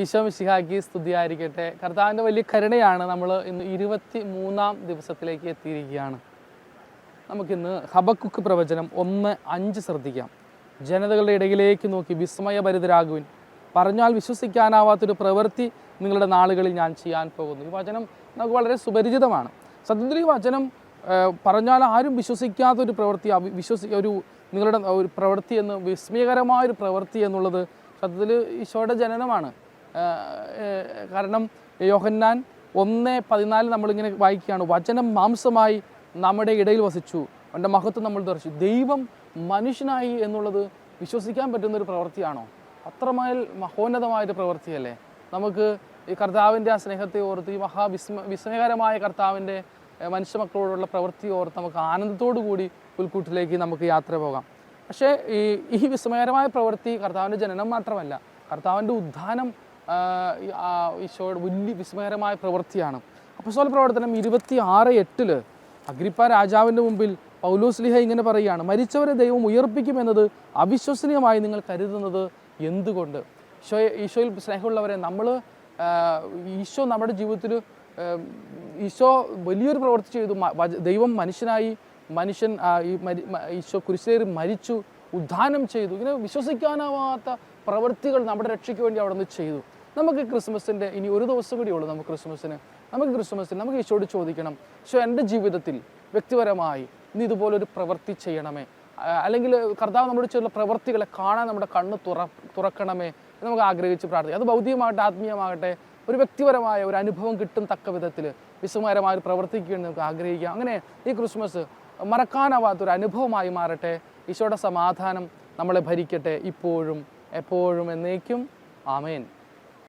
ഈശോ മിശിഹാക്കി സ്തുതിയായിരിക്കട്ടെ. കർത്താവിന്റെ വലിയ കരുണയാണ് നമ്മൾ ഇന്ന് ഇരുപത്തി മൂന്നാം ദിവസത്തിലേക്ക് എത്തിയിരിക്കുകയാണ്. നമുക്കിന്ന് ഹബക്കുക്ക് പ്രവചനം ഒന്ന് അഞ്ച് ശ്രദ്ധിക്കാം. ജനതകളുടെ ഇടയിലേക്ക് നോക്കി വിസ്മയഭരിതരാകുവിൻ. പറഞ്ഞാൽ വിശ്വസിക്കാനാവാത്തൊരു പ്രവൃത്തി നിങ്ങളുടെ നാളുകളിൽ ഞാൻ ചെയ്യാൻ പോകുന്നു. ഈ വചനം നമുക്ക് വളരെ സുപരിചിതമാണ്. സത്യത്തിൽ ഈ വചനം പറഞ്ഞാൽ ആരും വിശ്വസിക്കാത്തൊരു പ്രവൃത്തി വിശ്വസി ഒരു നിങ്ങളുടെ ഒരു പ്രവൃത്തി എന്ന് വിസ്മയകരമായൊരു പ്രവൃത്തി എന്നുള്ളത് സത്യത്തിൽ ഈശോയുടെ ജനനമാണ്. കാരണം യോഹന്നാൻ ഒന്ന് പതിനാല് നമ്മളിങ്ങനെ വായിക്കുകയാണ്. വചനം മാംസമായി നമ്മുടെ ഇടയിൽ വസിച്ചു. അവന്റെ മഹത്വം നമ്മൾ ദർശിച്ചു. ദൈവം മനുഷ്യനായി എന്നുള്ളത് വിശ്വസിക്കാൻ പറ്റുന്നൊരു പ്രവൃത്തിയാണോ? അത്രമേൽ മഹോന്നതമായൊരു പ്രവൃത്തിയല്ലേ? നമുക്ക് ഈ കർത്താവിന്റെ ആ സ്നേഹത്തെ ഓർത്ത് ഈ മഹാവിസ്മ വിസ്മയകരമായ കർത്താവിന്റെ മനുഷ്യ മനുഷ്യമക്കളോടുള്ള പ്രവൃത്തി ഓർത്ത് നമുക്ക് ആനന്ദത്തോടു കൂടി പുൽക്കൂട്ടിലേക്ക് നമുക്ക് യാത്ര പോകാം. പക്ഷേ ഈ ഈ വിസ്മയകരമായ പ്രവൃത്തി കർത്താവിന്റെ ജനനം മാത്രമല്ല കർത്താവിന്റെ ഉദ്ധാനം ഈശോയുടെ വലിയ വിസ്മയകരമായ പ്രവൃത്തിയാണ്. അപ്പസ്തോല പ്രവർത്തനം ഇരുപത്തി ആറ് എട്ടിൽ അഗ്രിപ്പ രാജാവിന്റെ മുമ്പിൽ പൗലോസ്ലിഹ ഇങ്ങനെ പറയുകയാണ് മരിച്ചവരെ ദൈവം ഉയർപ്പിക്കുമെന്നത് അവിശ്വസനീയമായി നിങ്ങൾ കരുതുന്നത് എന്തുകൊണ്ട്? ഈശോ ഈശോയിൽ സ്നേഹമുള്ളവരെ നമ്മൾ ഈശോ നമ്മുടെ ജീവിതത്തിൽ ഈശോ വലിയൊരു പ്രവൃത്തി ചെയ്തു. ദൈവം മനുഷ്യനായി മനുഷ്യൻ ഈശോ കുരിശേറി മരിച്ചു ഉദ്ധാനം ചെയ്തു. ഇങ്ങനെ വിശ്വസിക്കാനാവാത്ത പ്രവൃത്തികൾ നമ്മുടെ രക്ഷയ്ക്ക് വേണ്ടി അവിടെ നിന്ന് ചെയ്തു. നമുക്ക് ക്രിസ്മസിന്റെ ഇനി ഒരു ദിവസം കൂടി ഉള്ളൂ നമുക്ക് ക്രിസ്മസിന്. നമുക്ക് ക്രിസ്മസിന് നമുക്ക് ഈശോട് ചോദിക്കണം ഈശോ എന്റെ ജീവിതത്തിൽ വ്യക്തിപരമായി ഇനി ഇതുപോലൊരു പ്രവൃത്തി ചെയ്യണമേ? അല്ലെങ്കിൽ കർത്താവ് നമ്മുടെ ചില പ്രവൃത്തികളെ കാണാൻ നമ്മുടെ കണ്ണ് തുറ തുറക്കണമേ? എന്ന് നമുക്ക് ആഗ്രഹിച്ച് പ്രാർത്ഥിക്കാം. അത് ഭൗതികമാകട്ടെ ആത്മീയമാകട്ടെ ഒരു വ്യക്തിപരമായ ഒരു അനുഭവം കിട്ടും തക്ക വിധത്തിൽ. വിസ്മയകരമായ വേണ്ടി നമുക്ക് ആഗ്രഹിക്കാം. അങ്ങനെ ഈ ക്രിസ്മസ് മറക്കാനാവാത്തൊരു അനുഭവമായി മാറട്ടെ. ഈശോയുടെ സമാധാനം നമ്മളെ ഭരിക്കട്ടെ ഇപ്പോഴും എപ്പോഴും എന്നേക്കും. ആമേൻ.